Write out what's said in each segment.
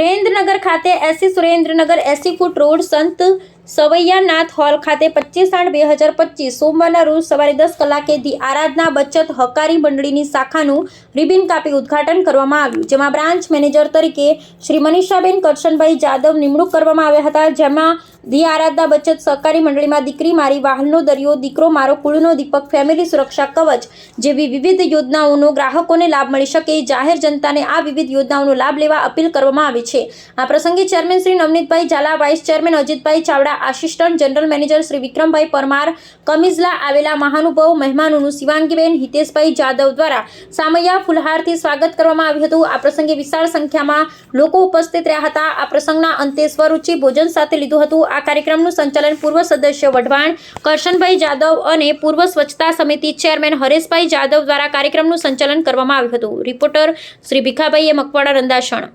સુરેન્દ્ર સુરેન્દ્રનગર ખાતે એસી સુરેન્દ્રનગર એસી foot road સંત સવૈયાનાથ hall ખાતે પચીસ આઠ બે હજાર પચીસ સોમવારના રોજ સવારે દસ કલાકે ધી આરાધના બચત હકારી મંડળીની શાખાનું રિબિન કાપી ઉદ્ઘાટન કરવામાં આવ્યું, જેમાં બ્રાન્ચ મેનેજર તરીકે શ્રી મનીષાબેન કરશનભાઈ જાદવ નિમણૂક કરવામાં આવ્યા હતા, જેમાં ધી આરાધના બચત સહકારી મંડળીમાં દીકરી મારી, વાહનનો દરિયો, દીકરો મારો, કુળનો દીપક, ફેમિલી સુરક્ષા કવચ જેવી વિવિધ યોજનાઓનો ગ્રાહકોને લાભ મળી શકે. જાહેર જનતાને આ વિવિધ યોજનાઓનો લાભ લેવા અપીલ કરવામાં આવી છે. આ પ્રસંગે chairman Shri Navnitbhai Jhala, vice chairman Ajitbhai Chavda, assistant general manager Shri Vikrambhai Parmar, કમિઝલા આવેલા મહાનુભાવ મહેમાનોનું શિવાંગીબેન, હિતેશભાઈ જાદવ દ્વારા સામૈયા ફુલહારથી સ્વાગત કરવામાં આવ્યું હતું. આ પ્રસંગે વિશાળ સંખ્યામાં લોકો ઉપસ્થિત રહ્યા હતા. આ પ્રસંગના અંતે સ્વરૂચિ ભોજન સાથે લીધું હતું. આ કાર્યક્રમનું સંચાલન પૂર્વ સદસ્ય વઢવાણ, કરશનભાઈ જાદવ અને પૂર્વ સ્વચ્છતા સમિતિ ચેરમેન હરેશભાઈ જાદવ દ્વારા કાર્યક્રમનું સંચાલન કરવામાં આવ્યું હતું. રિપોર્ટર શ્રી ભીખાભાઈએ મકવાડા રંદાસણ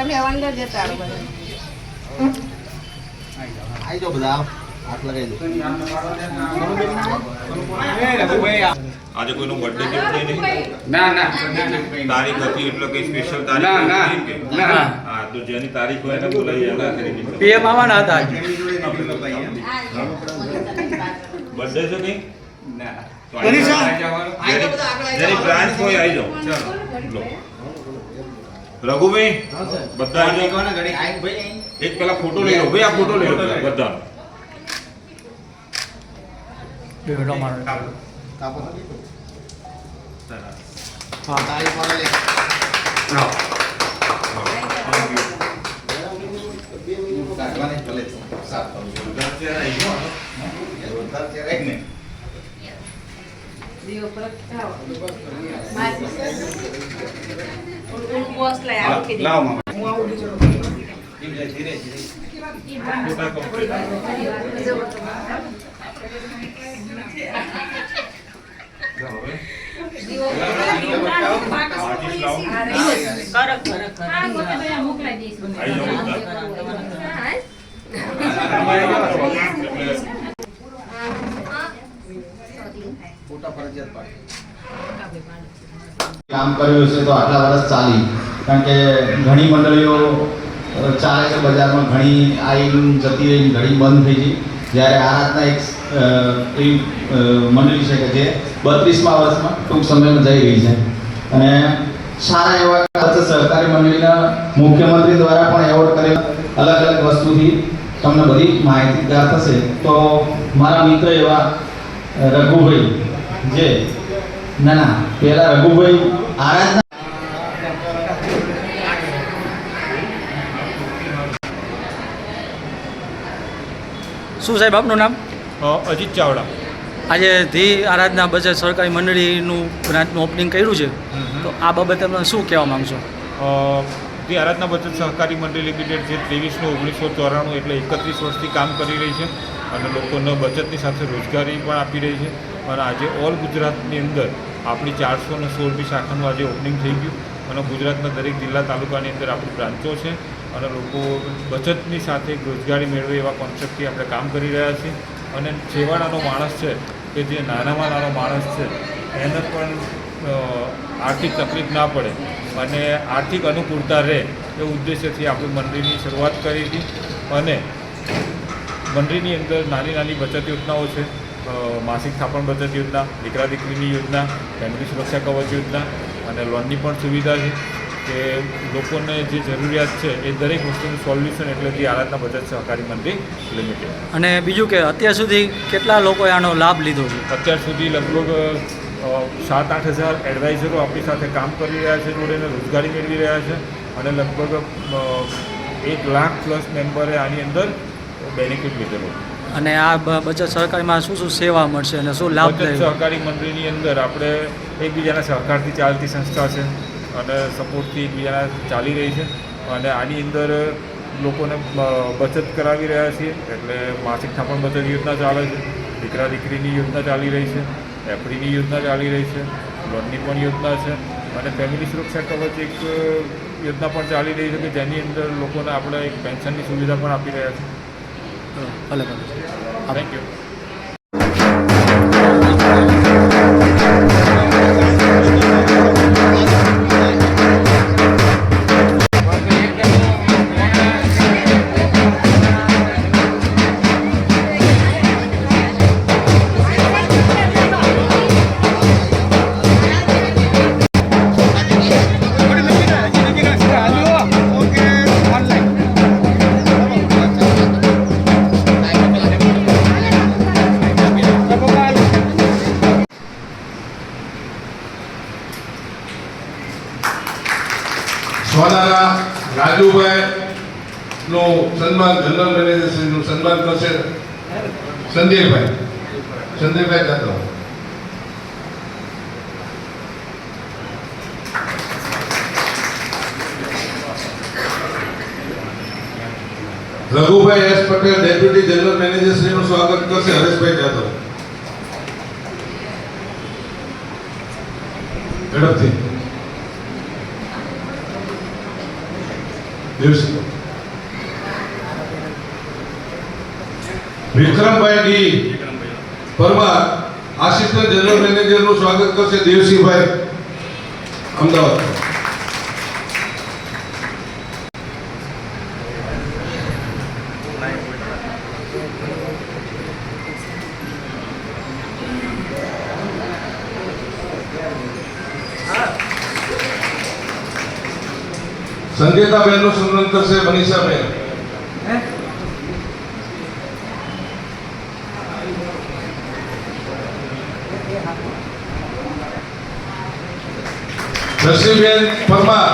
તમે અંદર જતા રહો બધા આઈ જાઓ બધા હાથ લગાવી આજે કોઈનો બર્થડે ગિફ્ટ છે નહીં ના ના તારીખ હતી એટલે કઈ સ્પેશિયલ તારીખ ના, ના. હા તો જેની તારીખ હોય એને બોલાવી તરીકે પીએમ આવવાના હતા આજે. બર્થડે છે કઈ ના. તો આવી જાઓ. આઈ જાઓ બધા આગળ આઈ જેની બ્રાન્ચ હોય આવી જાઓ લો. રઘુભાઈ બધા એક પેલા ફોટો લઈ લો ભાઈ આ ફોટો લઈ લો. બધા વાળા લે. કાઢવાની ભલે સાફ કરું આવી જાઓ. એ રોજગાર છે રહી ને. દીવો પ્રગટાવો. મારી હું બોસ લઈ આવું કે લાવ મામા. હું આવું બીજું. ધીરે ધીરે ધીરે. ફોટા complete. હવે દીવો આર્ટિસ્ટ લાવો. કરો, કરો, કરો. આવી જાઓ બધા. ફોટા ફરજિયાત પાડે. કામ કર્યું છે તો આટલા વર્ષ ચાલી. કારણ કે ઘણી મંડળીઓ ચાલે છે બજારમાં. ઘણી આઈ જતી રહી, ઘણી બંધ થઈ ગઈ. જ્યારે આ રાતના એક એવી મંડળી છે કે જે બત્રીસમા વર્ષમાં ટૂંક સમયમાં જઈ રહી છે. અને સારા એવા સહકારી મંડળીના મુખ્યમંત્રી દ્વારા પણ એવોર્ડ કરેલ અલગ અલગ વસ્તુથી તમને બધી માહિતીગાર થશે. તો મારા મિત્ર એવા રઘુભાઈ જે ના ના પેલા રઘુભાઈ આરાધના શું સાહેબ આપનું નામ? અજીત ચાવડા. આજે ધી આરાધના બચત સરકારી મંડળીનું બ્રાન્ચનું ઓપનિંગ કર્યું છે. તો આ બાબતે તમે શું કહેવા માગશો? ધી જે આરાધના બચત સહકારી મંડળી લિમિટેડ જે ત્રેવીસનો ઓગણીસો ચોરાણું એટલે એકત્રીસ વર્ષથી કામ કરી રહી છે અને લોકોને બચતની સાથે રોજગારી પણ આપી રહી છે. અને આજે ઓલ ગુજરાતની અંદર આપણી ચારસો ને સોળમી શાખાનું આજે ઓપનિંગ થઈ ગયું અને ગુજરાતના દરેક જિલ્લા તાલુકાની અંદર આપણી બ્રાન્ચો છે અને લોકો બચતની સાથે રોજગારી મેળવે એવા કોન્સેપ્ટથી આપણે કામ કરી રહ્યા છીએ. અને છેવાડાનો માણસ છે કે જે નાનામાં નાનો માણસ છે, એને પણ આર્થિક તકલીફ ના પડે અને આર્થિક અનુકૂળતા રહે એ ઉદ્દેશ્યથી આપણે મંડળીની શરૂઆત કરી હતી. અને મંડળીની અંદર નાની નાની બચત યોજનાઓ છે માસિક થાપણ બચત યોજના દીકરા દીકરીની યોજના ફેમિલી સુરક્ષા કવચ યોજના અને લોનની પણ સુવિધા છે કે લોકોને જે જરૂરિયાત છે એ દરેક વસ્તુનું સોલ્યુશન એટલે જે આરાધના બચત સહકારી મંડળી લિમિટેડ. અને બીજું કે અત્યાર સુધી કેટલા લોકોએ આનો લાભ લીધો છે? અત્યાર સુધી લગભગ સાત આઠ હજાર એડવાઇઝરો આપણી સાથે કામ કરી રહ્યા છે જોડે અને રોજગારી મેળવી રહ્યા છે અને લગભગ એક લાખ પ્લસ મેમ્બરે આની અંદર બેનિફિટ લીધેલો અને આ બચત સહકારીમાં શું શું સેવા મળશે અને શું લાભ બચત સહકારી મંડળીની અંદર આપણે એકબીજાના સહકારથી ચાલતી સંસ્થા છે અને સપોર્ટથી એકબીજાના ચાલી રહી છે અને આની અંદર લોકોને બચત કરાવી રહ્યા છીએ. એટલે માસિક થાપણ બચત યોજના ચાલે છે દીકરા દીકરીની યોજના ચાલી રહી છે એફડીની યોજના ચાલી રહી છે લોનની પણ યોજના છે અને ફેમિલી સુરક્ષા કવચ એક યોજના પણ ચાલી રહી છે કે જેની અંદર લોકોને આપણે એક પેન્શનની સુવિધા પણ આપી રહ્યા છે ભલે અલગ થેન્ક યુ રાજુભાઈ નું સન્માન, જનરલ મેનેજર શ્રીનું સન્માન કરશે. Sandipbhai. Sandipbhai Jadav. Raghubhai S Patel deputy general manager શ્રીનું સ્વાગત કરશે. હરેશભાઈ જાદવ. ઝડપથી. દિવસી. Vikrambhai D Parmar assistant general મેનેજરનું સ્વાગત કરશે દેવસિંહભાઈ અમદાવાદ સંગીતાબેનનું સન્માન કરશે મનીષાબેન? રસીબેન પરમાર.